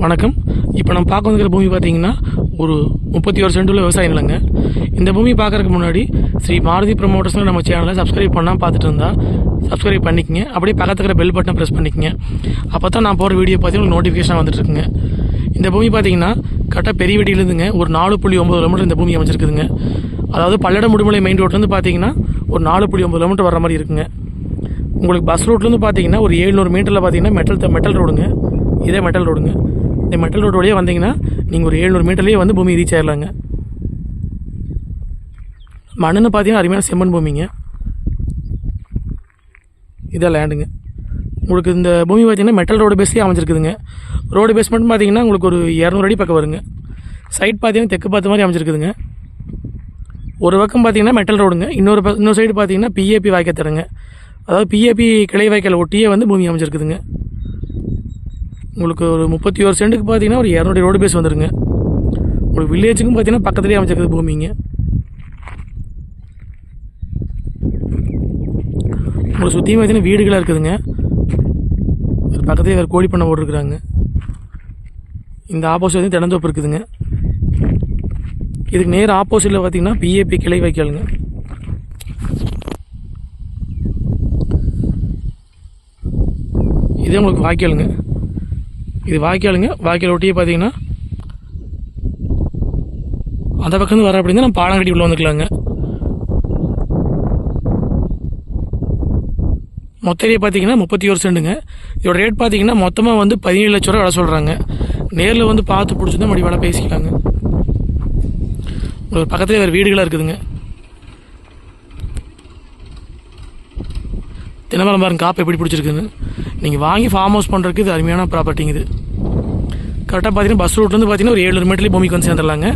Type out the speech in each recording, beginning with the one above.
வணக்கம். இப்போ நம்ம பார்க்க வந்துக்கிற பூமி பார்த்தீங்கன்னா ஒரு முப்பத்தி ஒரு சென்ட் உள்ள விவசாய நிலங்க. இந்த பூமி பார்க்கறதுக்கு முன்னாடி ஸ்ரீ மாருதி ப்ரமோட்டர்ஸ்னு நம்ம சேனலை சப்ஸ்கிரைப் பண்ணால் பார்த்துட்டு இருந்தால் சப்ஸ்கிரைப் பண்ணிக்கங்க. அப்படியே பக்கத்துக்கிற இருக்கிற பெல் பட்டனை ப்ரெஸ் பண்ணிக்கங்க. அப்போ தான் நான் போகிற வீடியோ பார்த்து உங்களுக்கு நோட்டிஃபிகேஷன் வந்துட்டுருக்குங்க. இந்த பூமி பார்த்தீங்கன்னா கரெக்டாக பெரிய வெட்டியிலேருந்துங்க ஒரு நாலு புள்ளி ஒம்பது கிலோமீட்டர் இந்த பூமி அமைச்சிருக்குதுங்க அதாவது பல்லடம் முடுமலை மெயின் ரோட்லேருந்து பார்த்தீங்கன்னா ஒரு நாலு புள்ளி ஒம்பது கிலோமீட்டர் வர மாதிரி இருக்குங்க. உங்களுக்கு பஸ் ரோட்லேருந்து பார்த்தீங்கன்னா ஒரு ஏழுநூறு மீட்டரில் பார்த்தீங்கன்னா மெட்டல் மெட்டல் ரோடுங்க இதே மெட்டல் ரோடுங்க இந்த மெட்டல் ரோடு வழியாக வந்தீங்கன்னா நீங்கள் ஒரு ஏழ்நூறு மீட்டர்லேயே வந்து பூமி ரீச் ஆயிடலாங்க மண்ணுன்னு பார்த்தீங்கன்னா அருமையான செம்மண் பூமிங்க. இதான் லேண்டுங்க உங்களுக்கு இந்த பூமி பார்த்தீங்கன்னா மெட்டல் ரோடு பேஸே அமைஞ்சிருக்குதுங்க. ரோடு பேஸ் மட்டும் பார்த்தீங்கன்னா உங்களுக்கு ஒரு இரநூறு அடி பக்கம் வருங்க. சைட் பார்த்தீங்கன்னா தெற்கு பார்த்த மாதிரி அமைஞ்சிருக்குதுங்க. ஒரு பக்கம் பார்த்தீங்கன்னா மெட்டல் ரோடுங்க இன்னொரு பக்கம் இன்னொரு சைடு பார்த்தீங்கன்னா பிஏபி வாய்க்கால் தருங்க அதாவது பிஏபி கிளை வாய்க்கால் ஒட்டியே வந்து பூமி அமைஞ்சிருக்குதுங்க. உங்களுக்கு ஒரு முப்பத்தி ஒரு சென்ட்டுக்கு பார்த்தீங்கன்னா ஒரு இரநூறு ரோடு பேஸ் வந்துருங்க. உங்களுக்கு வில்லேஜுக்கும் பார்த்தீங்கன்னா பக்கத்துலேயே அமைச்சிருக்குது பூமிங்க. உங்களை சுற்றியும் பார்த்தீங்கன்னா வீடுகளாக இருக்குதுங்க. அது பக்கத்துலேயே வேறு கோழி பண்ண போட்டுருக்குறாங்க இந்த ஆப்போசிட் வந்து தினந்தோப்பு இருக்குதுங்க. இதுக்கு நேர் ஆப்போசிட்டில் பார்த்தீங்கன்னா பிஏபி கிளை வைக்கலுங்க. இதே உங்களுக்கு வாய்க்காலுங்க இது வாய்க்காலுங்க. வாய்க்கால் ஒட்டியே பார்த்தீங்கன்னா அந்த பக்கம் வர அப்படின்னா நம்ம பாலங்கட்டி உள்ளே வந்துக்கலாங்க. மொத்த ஏரியா பார்த்தீங்கன்னா முப்பத்தி ஒரு செண்டுங்க இதோட ரேட் பார்த்தீங்கன்னா மொத்தமாக வந்து பதினேழு லட்ச ரூபா விலை சொல்கிறாங்க நேரில் வந்து பார்த்து பிடிச்சிருந்தா மறுபடியும் வேலை பேசிக்கலாங்க. உங்களுக்கு பக்கத்துலேயே வேறு வீடுகளாக இருக்குதுங்க. தினமரம் பாருங்க காப்பு எப்படி பிடிச்சிருக்குன்னு. நீங்கள் வாங்கி ஃபார்ம் ஹவுஸ் பண்ணுறதுக்கு இது அருமையான ப்ராப்பர்ட்டிங்க இது. கரெக்டாக பார்த்தீங்கன்னா பஸ் ரூட்லேருந்து பார்த்தீங்கன்னா ஒரு ஏழு மீட்டர்லேயே பூமிக்கு வந்து சேர்ந்துடலாங்க.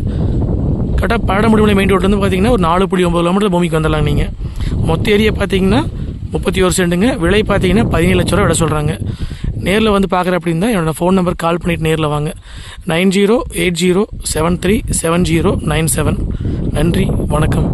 கரெக்டாக பழடமுடிமலை மெயின் ரோட்லேருந்து பார்த்தீங்கன்னா ஒரு நாலு புள்ளி ஒம்பது கிலோமீட்டர் பூமிக்கு வந்துடலாங்க நீங்கள் மொத்த ஏரியா பார்த்தீங்கன்னா முப்பத்தி ஒரு சென்ட்டுங்க விலை பார்த்தீங்கன்னா பதினேழு லட்ச ரூபா விட சொல்கிறாங்க நேரில் வந்து பார்க்குற அப்படின்னா என்னோடய ஃபோன் நம்பர் கால் பண்ணிவிட்டு நேரில் வாங்க. Nine zero eight zero seven three seven zero nine seven. நன்றி வணக்கம்.